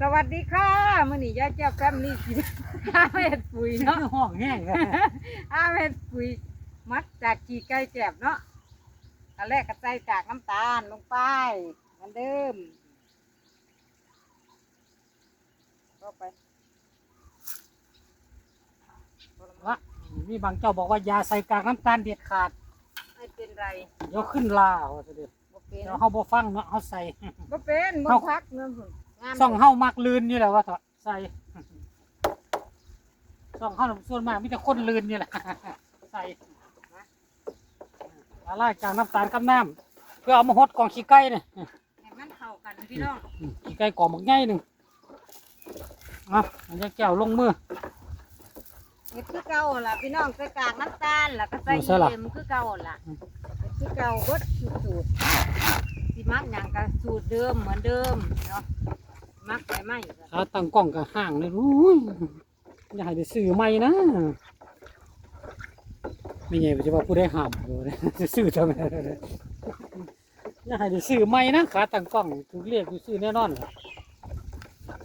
สวัสดีค่ะมื้อนี้ยายเจ้าแป๊มนี่สิอาเม็ดปุ๋ยเนาะห้องแห้งเลยอาเม็ดปุ๋ยมัดจากขี้ไก่แก็บเนาะอันแรกก็ใส่จากน้ำตาลลงไปเหมือนเดิมก็ไปวะมีบางเจ้าบอกว่าอยาใส่กากน้ำตาลเด็ดขาดไม่เป็นไรเดี๋ยวขึ้นลาว่าจะเด็ดบ่เป็นเดี๋ยวเฮาบ่ฟังเนาะเฮาใส่บ่เป็นบ่เอ้าพักเงินพุ่นงาม ซ่องเฮามักลืนนี่แหละว่าเถอะใส่ซ่องเฮาส่วนมากมีแต่คนลืนนี่แหละใส่ละลายกากน้ำตาลกับน้ำเพื่อเอามาหดกองขี้ไก่เนี่ยให้มันเข้ากันพี่น้องอืมขี้ไก่กองบักใหญ่หนึ่งอะอันนี้แก้วลงมือเฮ็ดคือเก่าล่ะพี่น้องใส่กากน้ำตาลแล้วก็ใส่เอาซะล่ะเค็มคือเก่าล่ะอืมเฮ็ดคือเก่าเบิดสูตรสิมักหยังก็สูตรเดิมเหมือนเดิมเนาะ มักไปไหมก็ขาตั้งกล้องกับห่างเลยรู้ยอย่าให้ได้ซื้อใหม่นะไม่ไงจะว่าผู้ได้ห้ามเลยจะซื้อทำไมอย่าให้ได้ซื้อใหม่นะขาตั้งกล้องถูกเรียกอยู่ซื้อแน่นอนล่ะ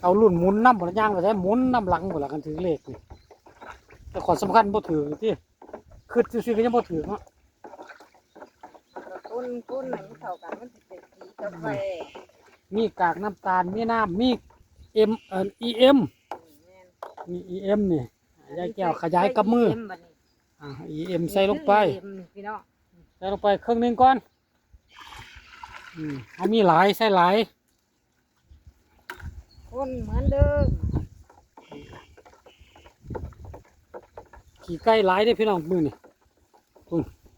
เอารุ่นหมุนน้ำบนย่างไปใช้หมุนน้ำหลังหมดละกันถือเลขนี่แต่ขอสำคัญบ่ถือที่คือซื้อๆก็ยังบ่ถือเนาะคนคนไหนมันเข้ากันมันสิเป็นสีกาแฟ มีกากน้ำตาล มีน้ำมีเอ็มเอ่อเอ็มแม่นมีเอ็มนี่ยายแก้วขยายกับมือใส่ EM บัดนี้อ่าเอ็มใส่ลงไปคือ EM พี่น้องใส่ลงไปครึ่งหนึงก่อนอืมเอามีหลายใส่หลายคนเหมือนเดิมขี่ไก่หลายได้อพี่น้องมือนี่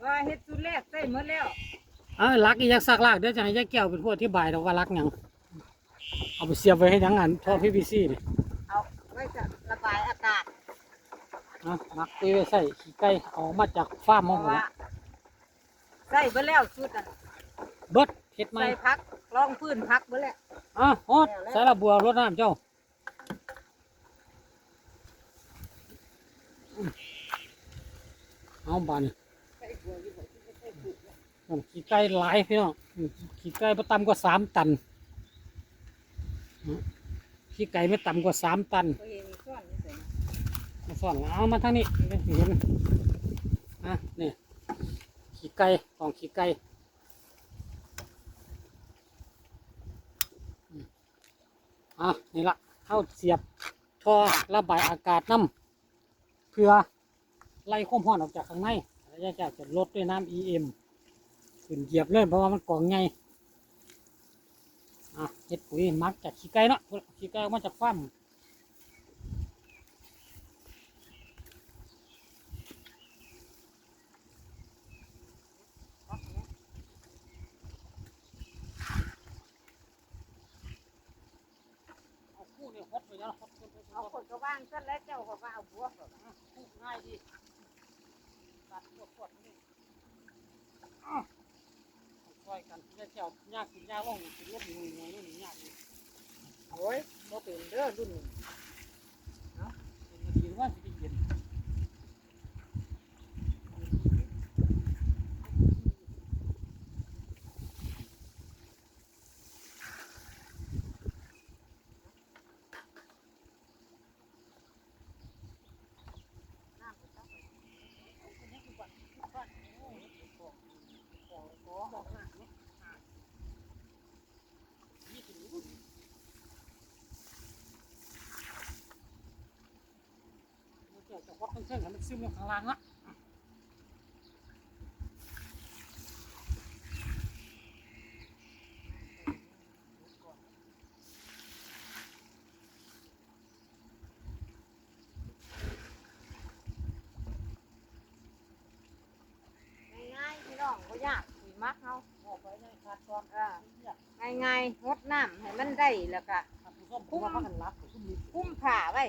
ว่าเฮ็ดสูตรแรกใส่หมดแล้ว เอ้ารักอีกอยักซักลากเดี๋ยวจะให้ยายแก้วเป็นผู้อธิบายดอกว่ารักหยังเอาไปเสียบไว้ให้หยังอันท่อพีพีซีนี่เอาไว้จะระบายอากาศนะมักไปไว้ใส่ขี่ไก่เออกมาจากฟาร์มเพห้องราะว่าใส่เบิดแล้วสูตรนั้นเบิดเฮ็ดไหมใส่พักรองพื้นพักเบิดแล้วอะโฮดใส่ละบัวรดน้ำเจ้าอืมเอาบานนี่อืม ขี่ไก่หลายพี่น้องขี่ไก่ไม่ต่ำกว่าสามตันขี่ไก่ไม่ต่ำกว่าสามตันก็เห็นซ่อนนี่ใส่นะมาสอนเอามาทางนี้เห็นอะนี่ขี่ไก่ของขี่ไก่อะนี่ละเข้าเสียบท่อระบายอากาศน้ำเพื่อไล่ความร้อนออกจากข้างในแล้วจะจะลดด้วยน้ำ EM ขึ้นเหยียบเลยเพราะว่ามันกล่องไงอะเห็ดปุ๋ยมักจากขี้ไก่เนาะขี้ไก่ออกมาจากฟาร์มเอาคู่เนี่ยฮดไปแล้วฮดไปแล้วเอาคนก็ว่างซะแล้วเจ้าก็ว่าเอาบัวก่อนคู่ง่ายดีตัดปวดปวดนี่อ้าว ช่วยกันเดี๋ยวเจ้ายากกินยากว่องกินรถหนึ่งหน่อยนี่ยากโอ้ยโมเป็นเด้อรุ่นนี้เป็นนาทีว่าสิ เย็นเจ้าจะฮดทั้งเส้นให้มันซึมลงข้างล่างละง่ายๆพี่น้องบ่ยากสิมักเฮาบอกไปในขาดตอนอ่าเนี่ยง่ายๆงดน้ำให้มันได้แล้วก็ท่านผู้ชมผมว่าพักกันรับผมมี คุ้มผ้าไว้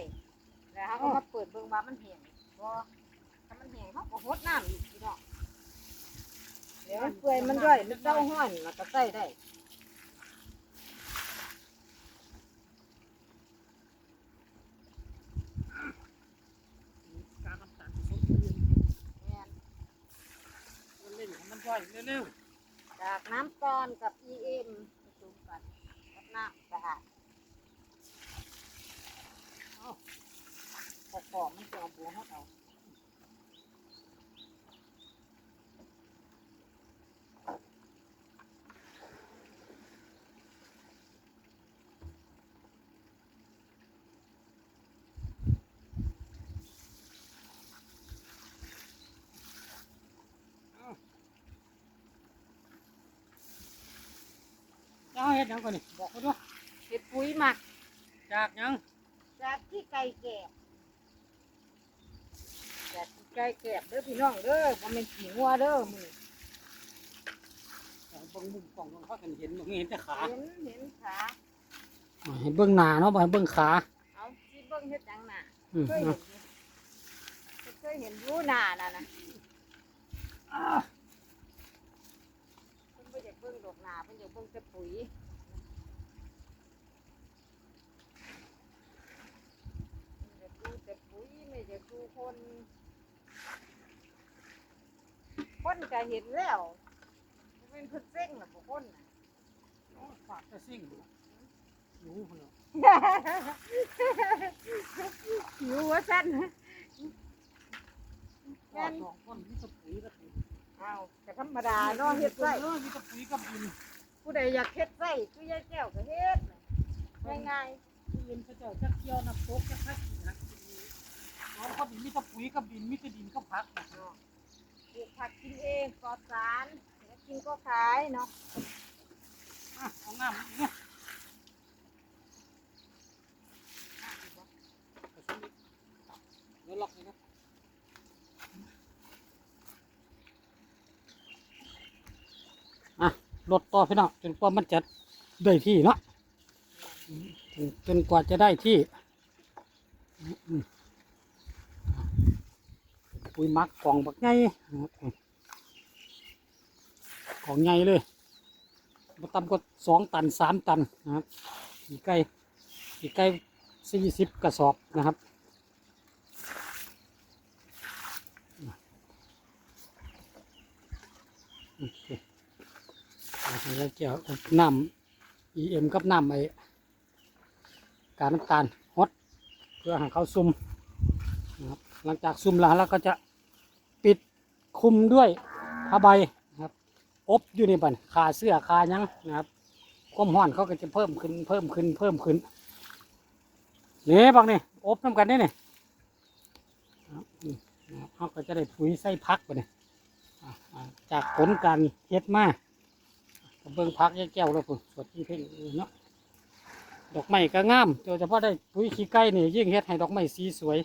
แล้วเขาก็มาเปิดเบิ่งว่ามันแห้งบ่ถ้ามันแห้งเขาก็หดน้ำอีกพี่น้องเดี๋ยวมันเปื่อยมันย่อยมันเจ้าห้อนมันก็ใส่ได้การน้ำตาลที่สมบูรณ์แม่นมันเล่นของมันย่อยเร็วจากน้ำก้อนกับ EM หอมไม่จะเอาบัวเขาเอาเอาเฮ็ดหยังก่อนนี่บอกเขาด้วยเห็ดปุ๋ยหมักจากยัง จากที่ไก่แก่ ไก่แก่เด้อพี่น้องเด้อบ่แม่นขี้งัวเด้อมือเอาเบิ่งมุมกล้องมันเขากันเห็นบ่เห็นแต่ขาเห็นเห็นขาเอาให้เบิ่งหน้าเนาะบ่ให้เบิ่งขา เอาสิเบิ่งเฮ็ดหยังน่ะอืมเคยเอาเห็นอยู่เคยเห็นอยู่หน้าน่ะนะเพิ่นบ่อยากเบิ่งดอกหน้าเพิ่นอยากเบิ่งแต่ปุ๋ยเพิ่นอยากดูแต่ปุ๋ยไม่อยากดูคน คนก็เห็นแล้วบ่เป็นเพิ่นเซ็งล่ะบ่คนน่ะเอาฝากแต่สิ่งหนูพุ่นเนาะหิวว่าซั่นแม่นสองคนมีแตะปุ๋ยกับดินอ้าวแต่ธรรมดาเนาะเฮ็ดไส้เออมีแตะปุ๋ยกับดินผู้ใดอยากเฮ็ดไส้คือยายแก้วก็เฮ็ดง่ายที่เห็นเขาเจ้าจักเกี่ยวน้ำตกจักพักกินหักกินนี้น้องเขาดิมีแตะปุ๋ยกับดินมีแต่ดินกับผักนะๆเนาะ ปลูกผักกินเองปลอดสารแล้วกินก็ขายเนาะอะเอาน้ำเนี่ยผสมอีกเดี๋ยวล็อกเลยนะอะรถต่อพี่น้องจนกว่ามันจะได้ที่เนาะจนกว่าจะได้ที่อืมอืมอะ ปุ๋ยมักกล่องบักใหญ่อืมกล่องใหญ่เลยมาตำกว่าสองตันสามตันนะครับอีกไก่อีกไก่สี่สิบกระสอบนะครับโอเคแล้วจะเอาน้ำ EM กับน้ำไอการน้ำตาลฮดเพื่อห้เขาซุ่มนะครับ หลังจากซุ่มแล้วเราก็จะปิดคุมด้วยผ้าใบนะครับอบอยู่ในบันขาเสื้อขายังนะครับความร้อนเขาก็จะเพิ่มขึ้นเพิ่มขึ้นเพิ่มขึ้นนี่บักนี่อบน้ำกันนี่นี่ครับนี่เขาก็จะได้ปุ๋ยใส่พักไปนี่อะอะจากผลการเฮ็ดมากเบิ่งพักแยกแก้วแล้วพุ่นสดที่เพ่งเนาะดอกไม้ก็งามโดยเฉพาะได้ปุ๋ยขี้ไก่นี่ยิ่งเฮ็ดให้ดอกไม้สีสวย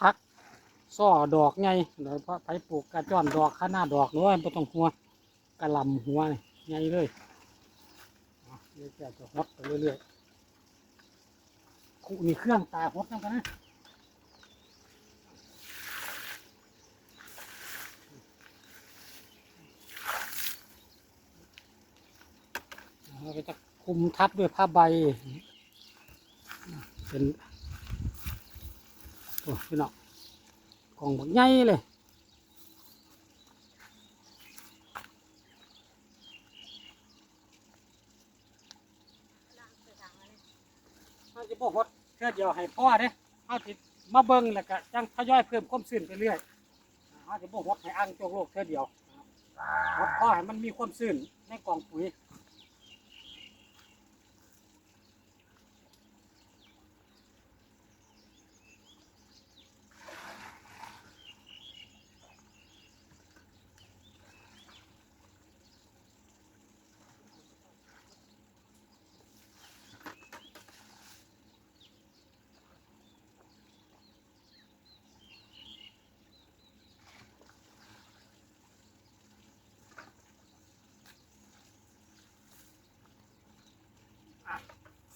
พักซ่อดอกไงโดยเฉพาะไปปลูกกระจ้อนดอกข้าหน้าดอกน้อยไม่ต้องหัวกระลำหัวนี่ใหญ่เลยเดี๋ยวจะจะฮดไปเรื่อยๆคู่นี่เครื่องตาฮดนั่นกันนะเราจะคลุมทับด้วยผ้าใบเป็น โอ้พี่น้องกล่องบักใหญ่เลยเขาจะบอกว่าเทื่อเดียวให้พ่อเด้เขาติดมาเบิ่งแล้วก็จังทยอยเพิ่มความซื่นไปเรื่อยเขาจะบอกว่าให้อ่างโจกโลกเทื่อเดียวฮดพ่อให้มันมีความซื่นในกล่องปุ๋ย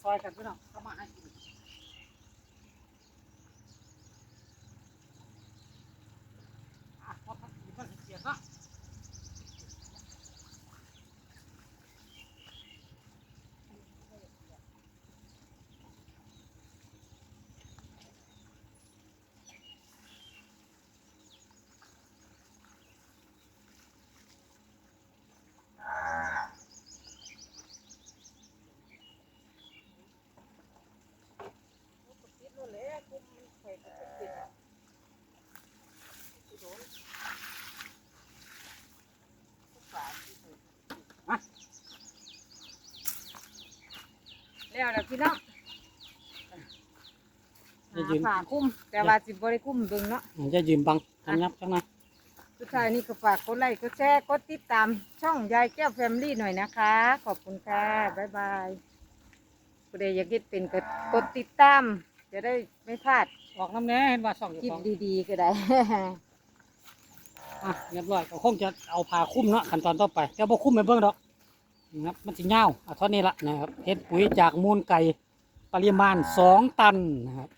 ซอยกันพี่น้องเข้ามาให้กินอะพอพักกินก็เสียเนาะมา แล้วแล้วพี่น้องจะยืนหาผ้าคลุ้ม แต่ว่าสิบ่ได้คลุ้มเบิ่งเนาะจะยืนบังทำยับจังนะสุดท้ายนี่ก็ฝากกดไลค์กดแชร์กดติดตามช่องยายแก้วแฟมิลี่หน่อยนะคะ ขอบคุณค่ะ บ๊ายบายผู้ใดอยากคิดเป็นก็กดติดตาม จะได้ไม่พลาดออกน้ำแหน่เห็นว่าช่องอยู่คลิปของดีๆก็ได้ อะเรียบร้อยก็คงจะเอาผ้าคลุ้มเนาะขั้นตอนต่อไปแต่บ่คลุ้มไปเบิ่งดอก นะครับมันสิยาวเอาเท่านี้ละนะครับเห็ดปุ๋ยจากมูลไก่ปริมาณสองตันนะครับ